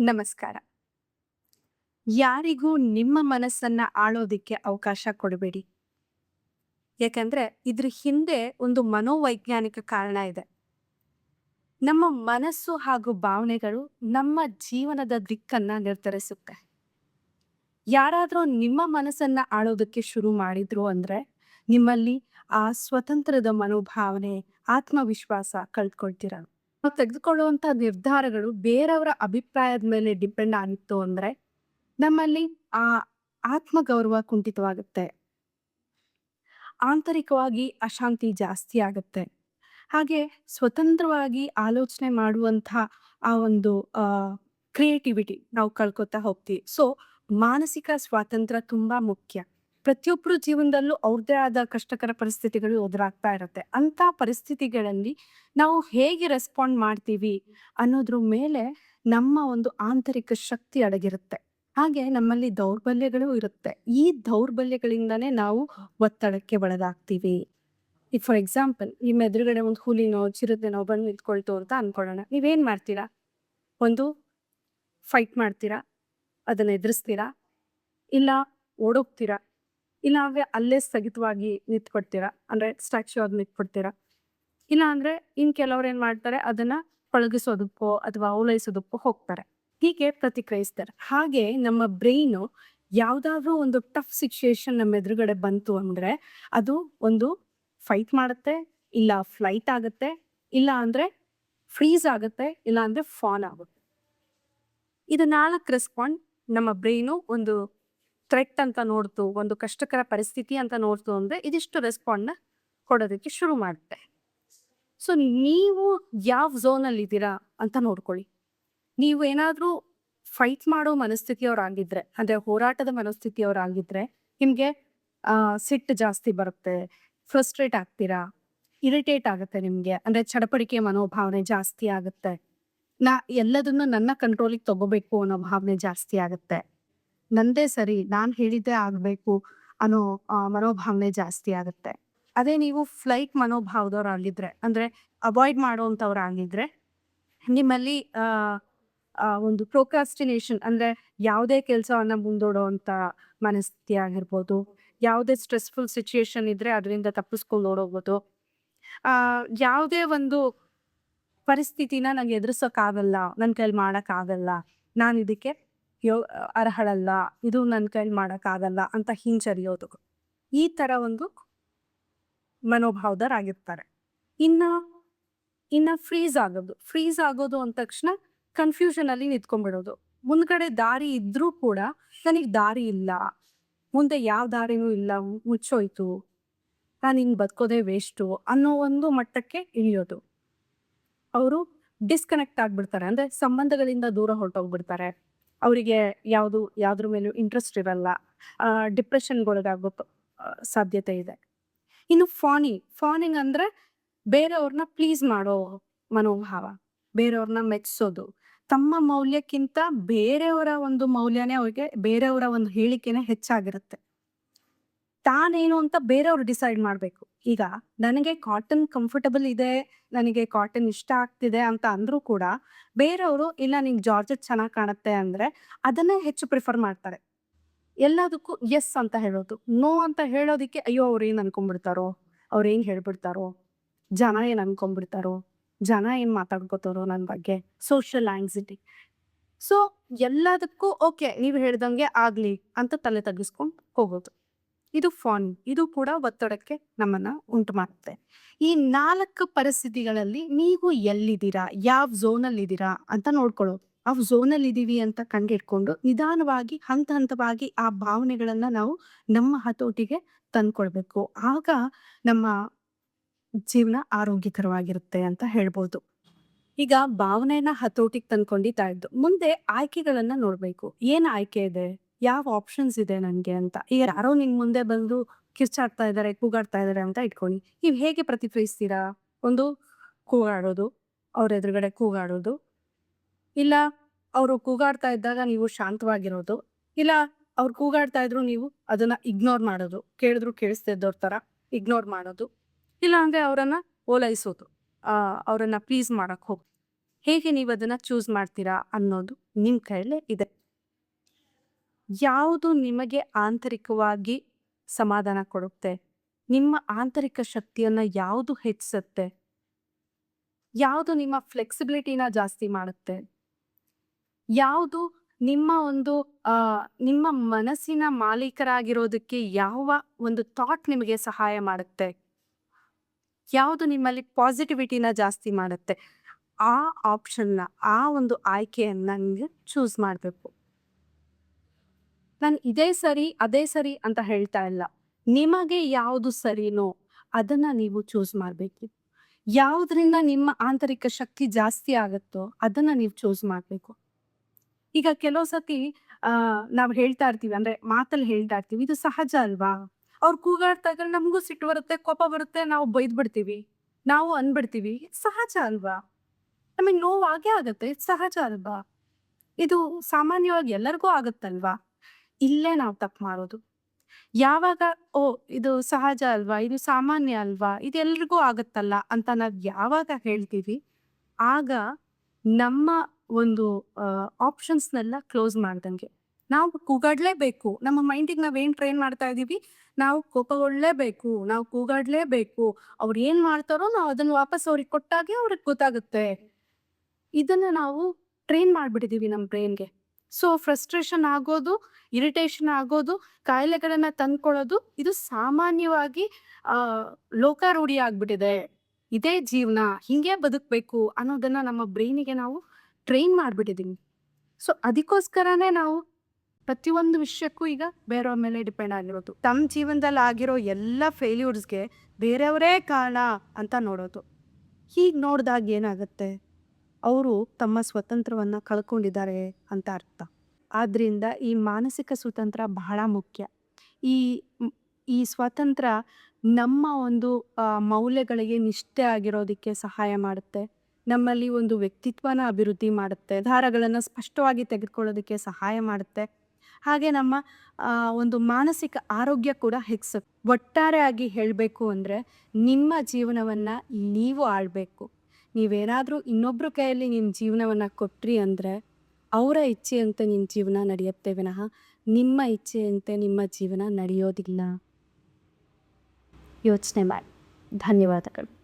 ನಮಸ್ಕಾರ. ಯಾರಿಗೂ ನಿಮ್ಮ ಮನಸ್ಸನ್ನ ಆಳೋದಿಕ್ಕೆ ಅವಕಾಶ ಕೊಡಬೇಡಿ. ಯಾಕಂದ್ರೆ ಇದ್ರ ಹಿಂದೆ ಒಂದು ಮನೋವೈಜ್ಞಾನಿಕ ಕಾರಣ ಇದೆ. ನಮ್ಮ ಮನಸ್ಸು ಹಾಗೂ ಭಾವನೆಗಳು ನಮ್ಮ ಜೀವನದ ದಿಕ್ಕನ್ನ ನಿರ್ಧರಿಸುತ್ತೆ. ಯಾರಾದ್ರೂ ನಿಮ್ಮ ಮನಸ್ಸನ್ನ ಆಳೋದಕ್ಕೆ ಶುರು ಮಾಡಿದ್ರು ಅಂದ್ರೆ ನಿಮ್ಮಲ್ಲಿ ಆ ಸ್ವತಂತ್ರದ ಮನೋಭಾವನೆ, ಆತ್ಮವಿಶ್ವಾಸ ಕಳ್ಕೊಳ್ತೀರ ನಾವು ತೆಗೆದುಕೊಳ್ಳುವಂತಹ ನಿರ್ಧಾರಗಳು ಬೇರೆಯವರ ಅಭಿಪ್ರಾಯದ ಮೇಲೆ ಡಿಪೆಂಡ್ ಆಗಿತ್ತು ಅಂದ್ರೆ ನಮ್ಮಲ್ಲಿ ಆ ಆತ್ಮಗೌರವ ಕುಂಠಿತವಾಗುತ್ತೆ. ಆಂತರಿಕವಾಗಿ ಅಶಾಂತಿ ಜಾಸ್ತಿ ಆಗುತ್ತೆ. ಹಾಗೆ ಸ್ವತಂತ್ರವಾಗಿ ಆಲೋಚನೆ ಮಾಡುವಂತಹ ಆ ಒಂದು ಕ್ರಿಯೇಟಿವಿಟಿ ನಾವು ಕಳ್ಕೊತಾ ಹೋಗ್ತೀವಿ. ಸೊ ಮಾನಸಿಕ ಸ್ವಾತಂತ್ರ್ಯ ತುಂಬಾ ಮುಖ್ಯ. ಪ್ರತಿಯೊಬ್ಬರು ಜೀವನದಲ್ಲೂ ಅವ್ರದ್ದೇ ಆದ ಕಷ್ಟಕರ ಪರಿಸ್ಥಿತಿಗಳು ಎದುರಾಗ್ತಾ ಇರುತ್ತೆ. ಅಂತ ಪರಿಸ್ಥಿತಿಗಳಲ್ಲಿ ನಾವು ಹೇಗೆ ರೆಸ್ಪಾಂಡ್ ಮಾಡ್ತೀವಿ ಅನ್ನೋದ್ರ ಮೇಲೆ ನಮ್ಮ ಒಂದು ಆಂತರಿಕ ಶಕ್ತಿ ಅಡಗಿರುತ್ತೆ. ಹಾಗೆ ನಮ್ಮಲ್ಲಿ ದೌರ್ಬಲ್ಯಗಳು ಇರುತ್ತೆ. ಈ ದೌರ್ಬಲ್ಯಗಳಿಂದನೇ ನಾವು ಒತ್ತಡಕ್ಕೆ ಒಳಗಾಗ್ತೀವಿ. ಈಗ ಫಾರ್ ಎಕ್ಸಾಂಪಲ್ ನಿಮ್ಮ ಎದುರುಗಡೆ ಒಂದು ಹುಲಿನೋ ಚಿರತೆನೋ ಬಂದು ನಿಂತ್ಕೊಳ್ತು ಅಂತ ಅನ್ಕೊಳ್ಳೋಣ. ನೀವೇನ್ ಮಾಡ್ತೀರಾ? ಒಂದು ಫೈಟ್ ಮಾಡ್ತೀರಾ? ಅದನ್ನ ಎದುರಿಸ್ತೀರಾ? ಇಲ್ಲ ಓಡೋಗ್ತೀರಾ? ಇಲ್ಲ ಅಂದ್ರೆ ಅಲ್ಲೇ ಸ್ಥಗಿತವಾಗಿ ನಿಂತ್ಕೊಡ್ತೀರಾ? ಅಂದ್ರೆ ಸ್ಟ್ಯಾಚ್ಯೂ ಆಗಿ ನಿಂತ್ಕೊಡ್ತೀರಾ? ಇಲ್ಲ ಅಂದ್ರೆ ಇನ್ ಕೆಲವ್ರು ಏನ್ ಮಾಡ್ತಾರೆ, ಅದನ್ನ ಪಳಗಿಸೋದಕ್ಕೋ ಅಥವಾ ಓಲೈಸೋದಕ್ಕೋ ಹೋಗ್ತಾರೆ. ಹೀಗೆ ಪ್ರತಿಕ್ರಿಯಿಸ್ತಾರೆ. ಹಾಗೆ ನಮ್ಮ ಬ್ರೈನು ಯಾವ್ದಾದ್ರು ಒಂದು ಟಫ್ ಸಿಚುಯೇಷನ್ ನಮ್ಮ ಎದುರುಗಡೆ ಬಂತು ಅಂದ್ರೆ ಅದು ಒಂದು ಫೈಟ್ ಮಾಡುತ್ತೆ, ಇಲ್ಲ ಫ್ಲೈಟ್ ಆಗುತ್ತೆ, ಇಲ್ಲ ಅಂದ್ರೆ ಫ್ರೀಸ್ ಆಗುತ್ತೆ, ಇಲ್ಲ ಅಂದ್ರೆ ಫಾಲ್ ಆಗುತ್ತೆ. ಇದು ನಾಲ್ಕು ರೆಸ್ಪಾಂಡ್ ನಮ್ಮ ಬ್ರೈನು ಒಂದು ಥ್ರೆಟ್ ಅಂತ ನೋಡ್ತು, ಒಂದು ಕಷ್ಟಕರ ಪರಿಸ್ಥಿತಿ ಅಂತ ನೋಡ್ತು ಅಂದರೆ ಇದಿಷ್ಟು ರೆಸ್ಪಾಂಡ್ನ ಕೊಡೋದಕ್ಕೆ ಶುರು ಮಾಡುತ್ತೆ. ಸೊ ನೀವು ಯಾವ ಝೋನಲ್ಲಿ ಇದ್ದೀರಾ ಅಂತ ನೋಡ್ಕೊಳ್ಳಿ. ನೀವು ಏನಾದರೂ ಫೈಟ್ ಮಾಡೋ ಮನಸ್ಥಿತಿಯವರಾಗಿದ್ದರೆ ಅಂದರೆ ಹೋರಾಟದ ಮನಸ್ಥಿತಿಯವರಾಗಿದ್ದರೆ ನಿಮಗೆ ಸಿಟ್ಟು ಜಾಸ್ತಿ ಬರುತ್ತೆ ಫ್ರಸ್ಟ್ರೇಟ್ ಆಗ್ತೀರಾ ಇರಿಟೇಟ್ ಆಗುತ್ತೆ ನಿಮಗೆ, ಅಂದರೆ ಚಡಪಡಿಕೆ ಮನೋಭಾವನೆ ಜಾಸ್ತಿ ಆಗುತ್ತೆ, ನಾ ಎಲ್ಲದನ್ನು ನನ್ನ ಕಂಟ್ರೋಲಿಗೆ ತಗೋಬೇಕು ಅನ್ನೋ ಭಾವನೆ ಜಾಸ್ತಿ ಆಗುತ್ತೆ. ನಂದೇ ಸರಿ, ನಾನ್ ಹೇಳಿದ್ದೆ ಆಗ್ಬೇಕು ಅನ್ನೋ ಮನೋಭಾವನೆ ಜಾಸ್ತಿ ಆಗುತ್ತೆ. ಅದೇ ನೀವು ಫ್ಲೈಟ್ ಮನೋಭಾವದವ್ರಾಗಿದ್ರೆ, ಅಂದ್ರೆ ಅವಾಯ್ಡ್ ಮಾಡೋಂಥವ್ರಾಗಿದ್ರೆ, ನಿಮ್ಮಲ್ಲಿ, ಆ ಆ, ಒಂದು ಪ್ರೊಕ್ರಾಸ್ಟಿನೇಷನ್ ಅಂದ್ರೆ ಯಾವುದೇ ಕೆಲಸವನ್ನ ಮುಂದೂಡುವಂತ ಮನಸ್ಥಿತಿ ಆಗಿರ್ಬೋದು, ಯಾವುದೇ ಸ್ಟ್ರೆಸ್ಫುಲ್ ಸಿಚುಯೇಷನ್ ಇದ್ರೆ ಅದರಿಂದ ತಪ್ಪಿಸ್ಕೊಂಡು ಓಡೋಗ್ಬೋದು ಯಾವುದೇ ಒಂದು ಪರಿಸ್ಥಿತಿನ ನಂಗೆ ಎದುರಿಸೋಕ್ಕಾಗಲ್ಲ ನನ್ನ ಕೈಲಿ ಮಾಡೋಕ್ಕಾಗಲ್ಲ, ನಾನು ಇದಕ್ಕೆ ಯೋ, ಅರ್ಹಳಲ್ಲ, ಇದು ನನ್ನ ಕೈಲಿ ಮಾಡೋಕ್ಕಾಗಲ್ಲ ಅಂತ ಹಿಂಜರಿಯೋದು. ಈ ಥರ ಒಂದು ಮನೋಭಾವದರಾಗಿರ್ತಾರೆ. ಇನ್ನು ಇನ್ನು ಫ್ರೀಸ್ ಆಗೋದು. ಫ್ರೀಸ್ ಆಗೋದು ಅಂದ ತಕ್ಷಣ ಕನ್ಫ್ಯೂಷನಲ್ಲಿ ನಿಂತ್ಕೊಂಡ್ಬಿಡೋದು. ಮುಂದ್ಗಡೆ ದಾರಿ ಇದ್ರೂ ಕೂಡ ನನಗೆ ದಾರಿ ಇಲ್ಲ. ಮುಂದೆ ಯಾವ ದಾರಿನೂ ಇಲ್ಲ. ಮುಚ್ಚೋಯ್ತು. ನಾನು ಹಿಂಗೆ ಬದುಕೋದೇ ವೇಸ್ಟು ಅನ್ನೋ ಒಂದು ಮಟ್ಟಕ್ಕೆ ಇಳಿಯೋದು. ಅವರು ಡಿಸ್ಕನೆಕ್ಟ್ ಆಗಿಬಿಡ್ತಾರೆ. ಅಂದರೆ ಸಂಬಂಧಗಳಿಂದ ದೂರ ಹೊರಟೋಗ್ಬಿಡ್ತಾರೆ. ಅವರಿಗೆ ಯಾವುದು, ಯಾವುದ್ರ ಮೇಲೂ ಇಂಟ್ರೆಸ್ಟ್ ಇರಲ್ಲ. ಡಿಪ್ರೆಷನ್ಗೊಳಗಾಗೋ ಸಾಧ್ಯತೆ ಇದೆ. ಇನ್ನು ಫಾನಿ ಫಾನಿಂಗ್ ಅಂದರೆ ಬೇರೆಯವ್ರನ್ನ ಪ್ಲೀಸ್ ಮಾಡೋ ಮನೋಭಾವ ಬೇರೆಯವ್ರನ್ನ ಮೆಚ್ಚಿಸೋದು ತಮ್ಮ ಮೌಲ್ಯಕ್ಕಿಂತ ಬೇರೆಯವರ ಒಂದು ಮೌಲ್ಯನೇ ಅವ್ರಿಗೆ, ಬೇರೆಯವರ ಒಂದು ಹೇಳಿಕೆನೇ ಹೆಚ್ಚಾಗಿರುತ್ತೆ. ತಾನೇನು ಅಂತ ಬೇರೆಯವ್ರು ಡಿಸೈಡ್ ಮಾಡಬೇಕು. ಈಗ ನನಗೆ ಕಾಟನ್ ಕಂಫರ್ಟಬಲ್ ಇದೆ, ನನಗೆ ಕಾಟನ್ ಇಷ್ಟ ಆಗ್ತಿದೆ ಅಂತ ಅಂದರೂ ಕೂಡ ಬೇರೆಯವರು, ಇಲ್ಲ, ನಿಂಗೆ ಜಾರ್ಜೆಟ್ ಚೆನ್ನಾಗಿ ಕಾಣುತ್ತೆ ಅಂದರೆ ಅದನ್ನೇ ಹೆಚ್ಚು ಪ್ರಿಫರ್ ಮಾಡ್ತಾರೆ. ಎಲ್ಲದಕ್ಕೂ ಎಸ್ ಅಂತ ಹೇಳೋದು. ನೋ ಅಂತ ಹೇಳೋದಿಕ್ಕೆ, ಅಯ್ಯೋ, ಅವ್ರು ಏನು ಅನ್ಕೊಂಡ್ಬಿಡ್ತಾರೋ? ಅವ್ರು ಏನು ಹೇಳ್ಬಿಡ್ತಾರೋ? ಜನ ಏನು ಅನ್ಕೊಂಡ್ಬಿಡ್ತಾರೋ? ಜನ ಏನು ಮಾತಾಡ್ಕೋತಾರೋ ನನ್ನ ಬಗ್ಗೆ? ಸೋಷಿಯಲ್ ಆಂಗ್ಸಿಟಿ ಸೊ ಎಲ್ಲದಕ್ಕೂ ಓಕೆ ನೀವು ಹೇಳ್ದಂಗೆ ಆಗಲಿ ಅಂತ ತಲೆ ತಗ್ಗಿಸ್ಕೊಂಡು ಹೋಗೋದು. ಇದು ಫಾನ್ ಇದು ಕೂಡ ಒತ್ತಡಕ್ಕೆ ನಮ್ಮನ್ನ ಉಂಟು ಮಾಡುತ್ತೆ. ಈ ನಾಲ್ಕು ಪರಿಸ್ಥಿತಿಗಳಲ್ಲಿ ನೀವು ಎಲ್ಲಿದ್ದೀರಾ? ಯಾವ ಝೋನಲ್ಲಿ ಇದ್ದೀರಾ ಅಂತ ನೋಡ್ಕೊಳ್ಳೋ ಆ ಝೋನಲ್ಲಿ ಇದೀವಿ ಅಂತ ಕಂಡಿಡ್ಕೊಂಡು ನಿಧಾನವಾಗಿ, ಹಂತ ಹಂತವಾಗಿ ಆ ಭಾವನೆಗಳನ್ನ ನಾವು ನಮ್ಮ ಹತೋಟಿಗೆ ತಂದ್ಕೊಳ್ಬೇಕು. ಆಗ ನಮ್ಮ ಜೀವನ ಆರೋಗ್ಯಕರವಾಗಿರುತ್ತೆ ಅಂತ ಹೇಳ್ಬೋದು. ಈಗ ಭಾವನೆಯನ್ನ ಹತೋಟಿಗೆ ತಂದ್ಕೊಂಡಿತಾ ಇದ್ದು ಮುಂದೆ ಆಯ್ಕೆಗಳನ್ನ ನೋಡ್ಬೇಕು. ಏನ್ ಆಯ್ಕೆ ಇದೆ? ಯಾವ ಆಪ್ಷನ್ಸ್ ಇದೆ ನನಗೆ ಅಂತ. ಈಗ ಯಾರೋ ನಿನ್ ಮುಂದೆ ಬಂದು ಕಿರ್ಚಾಡ್ತಾ ಇದ್ದಾರೆ ಕೂಗಾಡ್ತಾ ಇದ್ದಾರೆ ಅಂತ ಇಟ್ಕೊಳ್ಳಿ ನೀವ್ ಹೇಗೆ ಪ್ರತಿಕ್ರಿಯಿಸ್ತೀರಾ? ಒಂದು ಕೂಗಾಡೋದು, ಅವ್ರ ಎದುರುಗಡೆ ಕೂಗಾಡೋದು. ಇಲ್ಲ, ಅವರು ಕೂಗಾಡ್ತಾ ಇದ್ದಾಗ ನೀವು ಶಾಂತವಾಗಿರೋದು. ಇಲ್ಲ, ಅವ್ರು ಕೂಗಾಡ್ತಾ ಇದ್ರು ನೀವು ಅದನ್ನ ಇಗ್ನೋರ್ ಮಾಡೋದು. ಕೇಳಿದ್ರು ಕೇಳಿಸ್ತಿದ್ದವ್ರ ತರ ಇಗ್ನೋರ್ ಮಾಡೋದು. ಇಲ್ಲ ಅಂದ್ರೆ ಅವರನ್ನ ಓಲೈಸೋದು. ಆ, ಅವರನ್ನ ಪ್ಲೀಸ್ ಮಾಡಕ್ ಹೋಗಿ. ಹೇಗೆ ನೀವು ಅದನ್ನ ಚೂಸ್ ಮಾಡ್ತೀರಾ ಅನ್ನೋದು ನಿಮ್ಮ ಕೈಯಲ್ಲೇ ಇದೆ. ಯಾವುದು ನಿಮಗೆ ಆಂತರಿಕವಾಗಿ ಸಮಾಧಾನ ಕೊಡುತ್ತೆ? ನಿಮ್ಮ ಆಂತರಿಕ ಶಕ್ತಿಯನ್ನು ಯಾವುದು ಹೆಚ್ಚಿಸುತ್ತೆ? ಯಾವುದು ನಿಮ್ಮ ಫ್ಲೆಕ್ಸಿಬಿಲಿಟಿನ ಜಾಸ್ತಿ ಮಾಡುತ್ತೆ? ಯಾವುದು ನಿಮ್ಮ ಒಂದು ನಿಮ್ಮ ಮನಸ್ಸಿನ ಮಾಲೀಕರಾಗಿರೋದಕ್ಕೆ ಯಾವ ಒಂದು ಥಾಟ್ ನಿಮಗೆ ಸಹಾಯ ಮಾಡುತ್ತೆ? ಯಾವುದು ನಿಮ್ಮಲ್ಲಿ ಪಾಸಿಟಿವಿಟಿನ ಜಾಸ್ತಿ ಮಾಡುತ್ತೆ? ಆ ಆಪ್ಷನ್ನ ಆ ಒಂದು ಆಯ್ಕೆಯನ್ನು ನಿಮಗೆ ಚೂಸ್ ಮಾಡಬೇಕು. ನಾನು ಇದೇ ಸರಿ, ಅದೇ ಸರಿ ಅಂತ ಹೇಳ್ತಾ ಇಲ್ಲ. ನಿಮಗೆ ಯಾವುದು ಸರಿನೋ ಅದನ್ನ ನೀವು ಚೂಸ್ ಮಾಡಬೇಕು. ಯಾವುದರಿಂದ ನಿಮ್ಮ ಆಂತರಿಕ ಶಕ್ತಿ ಜಾಸ್ತಿ ಆಗುತ್ತೋ ಅದನ್ನ ನೀವು ಚೂಸ್ ಮಾಡಬೇಕು. ಈಗ ಕೆಲವು ಸತಿ ನಾವು ಹೇಳ್ತಾ ಇರ್ತೀವಿ, ಅಂದ್ರೆ ಮಾತಲ್ಲಿ ಹೇಳ್ತಾ ಇರ್ತೀವಿ, ಇದು ಸಹಜ ಅಲ್ವಾ? ಅವ್ರು ಕೂಗಾಡ್ತಾ ಇದ್ರೆ ನಮಗೂ ಸಿಟ್ಟು ಬರುತ್ತೆ, ಕೋಪ ಬರುತ್ತೆ, ನಾವು ಬೈದ್ಬಿಡ್ತೀವಿ. ನಾವು ಅನ್ಬಿಡ್ತೀವಿ ಸಹಜ ಅಲ್ವಾ? ನಮಗೆ ಆಗೇ ಆಗುತ್ತೆ ಸಹಜ ಅಲ್ವಾ? ಇದು ಸಾಮಾನ್ಯವಾಗಿ ಎಲ್ಲರಿಗೂ ಆಗುತ್ತಲ್ವಾ? ಇಲ್ಲೇ ನಾವು ತಪ್ಪು ಮಾಡೋದು ಯಾವಾಗ, ಓ, ಇದು ಸಹಜ ಅಲ್ವಾ, ಇದು ಸಾಮಾನ್ಯ ಅಲ್ವಾ, ಇದು ಎಲ್ರಿಗೂ ಆಗುತ್ತಲ್ಲ ಅಂತ ನಾವು ಯಾವಾಗ ಹೇಳ್ತೀವಿ, ಆಗ ನಮ್ಮ ಒಂದು ಆಪ್ಷನ್ಸ್ನೆಲ್ಲ ಕ್ಲೋಸ್ ಮಾಡ್ದಂಗೆ. ನಾವು ಕೂಗಾಡ್ಲೇಬೇಕು. ನಮ್ಮ ಮೈಂಡಿಗೆ ನಾವೇನ್ ಟ್ರೈನ್ ಮಾಡ್ತಾ ಇದೀವಿ? ನಾವು ಕೋಪಗೊಳ್ಳಲೇಬೇಕು ನಾವು ಕೂಗಾಡ್ಲೇಬೇಕು. ಅವ್ರು ಏನ್ ಮಾಡ್ತಾರೋ ನಾವು ಅದನ್ನ ವಾಪಸ್ ಅವ್ರಿಗೆ ಕೊಟ್ಟಾಗೆ ಅವ್ರಿಗೆ ಗೊತ್ತಾಗುತ್ತೆ. ಇದನ್ನ ನಾವು ಟ್ರೈನ್ ಮಾಡ್ಬಿಟ್ಟಿದೀವಿ ನಮ್ಮ ಬ್ರೈನ್ಗೆ ಸೊ ಫ್ರಸ್ಟ್ರೇಷನ್ ಆಗೋದು ಇರಿಟೇಷನ್ ಆಗೋದು, ಕಾಯಿಲೆಗಳನ್ನ ತಂದ್ಕೊಳ್ಳೋದು, ಇದು ಸಾಮಾನ್ಯವಾಗಿ ಲೋಕಾರೂಢಿ ಆಗ್ಬಿಟ್ಟಿದೆ. ಇದೇ ಜೀವನ, ಹಿಂಗೆ ಬದುಕಬೇಕು ಅನ್ನೋದನ್ನ ನಮ್ಮ ಬ್ರೈನಿಗೆ ನಾವು ಟ್ರೈನ್ ಮಾಡ್ಬಿಟ್ಟಿದೀವಿ. ಸೊ ಅದಕ್ಕೋಸ್ಕರನೇ ನಾವು ಪ್ರತಿಯೊಂದು ವಿಷಯಕ್ಕೂ ಈಗ ಬೇರೆಯವ್ರ ಮೇಲೆ ಡಿಪೆಂಡ್ ಆಗಿರೋದು. ತಮ್ಮ ಜೀವನದಲ್ಲಿ ಆಗಿರೋ ಎಲ್ಲ ಫೇಲ್ಯೂರ್ಸ್ಗೆ ಬೇರೆಯವರೇ ಕಾರಣ ಅಂತ ನೋಡೋದು. ಹೀಗೆ ನೋಡಿದಾಗ ಏನಾಗುತ್ತೆ? ಅವರು ತಮ್ಮ ಸ್ವತಂತ್ರವನ್ನು ಕಳ್ಕೊಂಡಿದ್ದಾರೆ ಅಂತ ಅರ್ಥ. ಆದ್ದರಿಂದ ಈ ಮಾನಸಿಕ ಸ್ವತಂತ್ರ ಬಹಳ ಮುಖ್ಯ. ಈ ಈ ಸ್ವಾತಂತ್ರ್ಯ ನಮ್ಮ ಒಂದು ಮೌಲ್ಯಗಳಿಗೆ ನಿಷ್ಠೆ ಆಗಿರೋದಕ್ಕೆ ಸಹಾಯ ಮಾಡುತ್ತೆ. ನಮ್ಮಲ್ಲಿ ಒಂದು ವ್ಯಕ್ತಿತ್ವನ ಅಭಿವೃದ್ಧಿ ಮಾಡುತ್ತೆ. ಧಾರಗಳನ್ನು ಸ್ಪಷ್ಟವಾಗಿ ತೆಗೆದುಕೊಳ್ಳೋದಕ್ಕೆ ಸಹಾಯ ಮಾಡುತ್ತೆ. ಹಾಗೆ ನಮ್ಮ ಒಂದು ಮಾನಸಿಕ ಆರೋಗ್ಯ ಕೂಡ ಹೆಚ್ಚಿಸುತ್ತೆ. ಒಟ್ಟಾರೆಯಾಗಿ ಹೇಳಬೇಕು ಅಂದರೆ ನಿಮ್ಮ ಜೀವನವನ್ನು ನೀವು ಆಳ್ಬೇಕು. ನೀವೇನಾದರೂ ಇನ್ನೊಬ್ಬರ ಕೈಯಲ್ಲಿ ನಿಮ್ಮ ಜೀವನವನ್ನು ಕೊಟ್ಟ್ರಿ ಅಂದರೆ ಅವರ ಇಚ್ಛೆಯಂತೆ ನಿಮ್ಮ ಜೀವನ ನಡೆಯುತ್ತೆ ವಿನಃ ನಿಮ್ಮ ಇಚ್ಛೆಯಂತೆ ನಿಮ್ಮ ಜೀವನ ನಡೆಯೋದಿಲ್ಲ. ಯೋಚನೆ ಮಾಡಿ. ಧನ್ಯವಾದಗಳು.